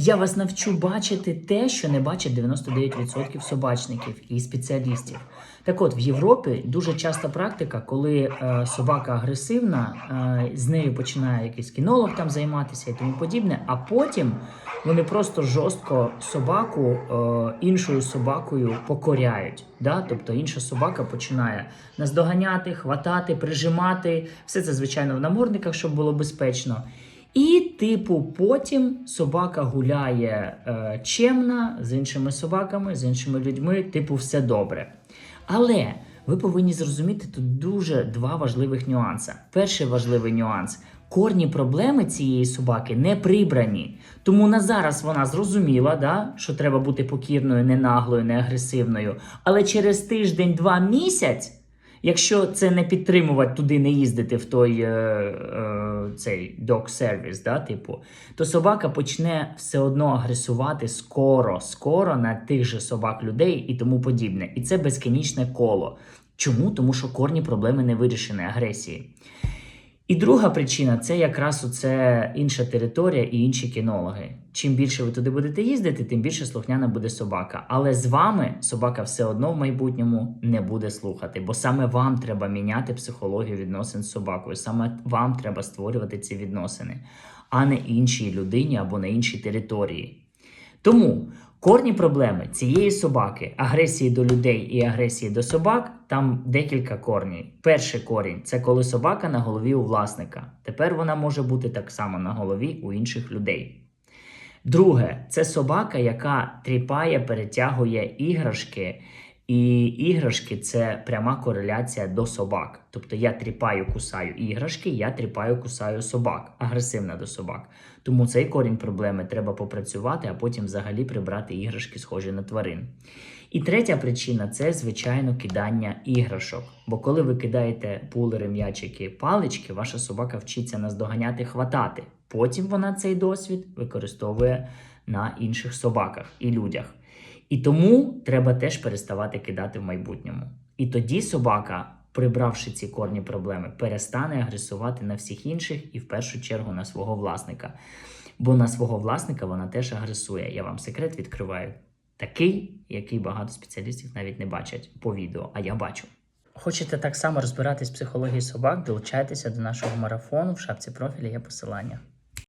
Я вас навчу бачити те, що не бачать 99% собачників і спеціалістів. Так от, в Європі дуже часта практика, коли е, собака агресивна, е, з нею починає якийсь кінолог там займатися і тому подібне, а потім вони просто жорстко собаку е, іншою собакою покоряють. Да? Тобто інша собака починає наздоганяти, хватати, прижимати. Все це, звичайно, в намордниках, щоб було безпечно. І, типу, потім собака гуляє е, чемна з іншими собаками, з іншими людьми, типу, все добре. Але ви повинні зрозуміти тут дуже два важливих нюанси. Перший важливий нюанс. Корні проблеми цієї собаки не прибрані. Тому на зараз вона зрозуміла, да, що треба бути покірною, не наглою, не агресивною. Але через тиждень, два місяць, якщо це не підтримувати туди, не їздити в той е, е, цей док-сервіс, да, типу, то собака почне все одно агресувати скоро, скоро на тих же собак людей і тому подібне. І це безкінечне коло. Чому? Тому що корні проблеми не вирішені агресії. І друга причина це якраз оце інша територія і інші кінологи. Чим більше ви туди будете їздити, тим більше слухняна буде собака. Але з вами собака все одно в майбутньому не буде слухати, бо саме вам треба міняти психологію відносин з собакою. Саме вам треба створювати ці відносини, а не іншій людині або на іншій території. Тому корні проблеми цієї собаки, агресії до людей і агресії до собак, там декілька корнів. Перший корінь це коли собака на голові у власника. Тепер вона може бути так само на голові у інших людей. Друге, це собака, яка тріпає, перетягує іграшки. І іграшки це пряма кореляція до собак. Тобто я тріпаю, кусаю іграшки, я тріпаю, кусаю собак, агресивна до собак. Тому цей корінь проблеми треба попрацювати, а потім взагалі прибрати іграшки, схожі на тварин. І третя причина це, звичайно, кидання іграшок. Бо коли ви кидаєте пулери, м'ячики, палички, ваша собака вчиться наздоганяти, хватати. Потім вона цей досвід використовує на інших собаках і людях. І тому треба теж переставати кидати в майбутньому. І тоді собака, прибравши ці корні проблеми, перестане агресувати на всіх інших і в першу чергу на свого власника. Бо на свого власника вона теж агресує. Я вам секрет відкриваю. Такий, який багато спеціалістів навіть не бачать по відео, а я бачу. Хочете так само розбиратись в психології собак? Долучайтеся до нашого марафону в шапці профілі є посилання.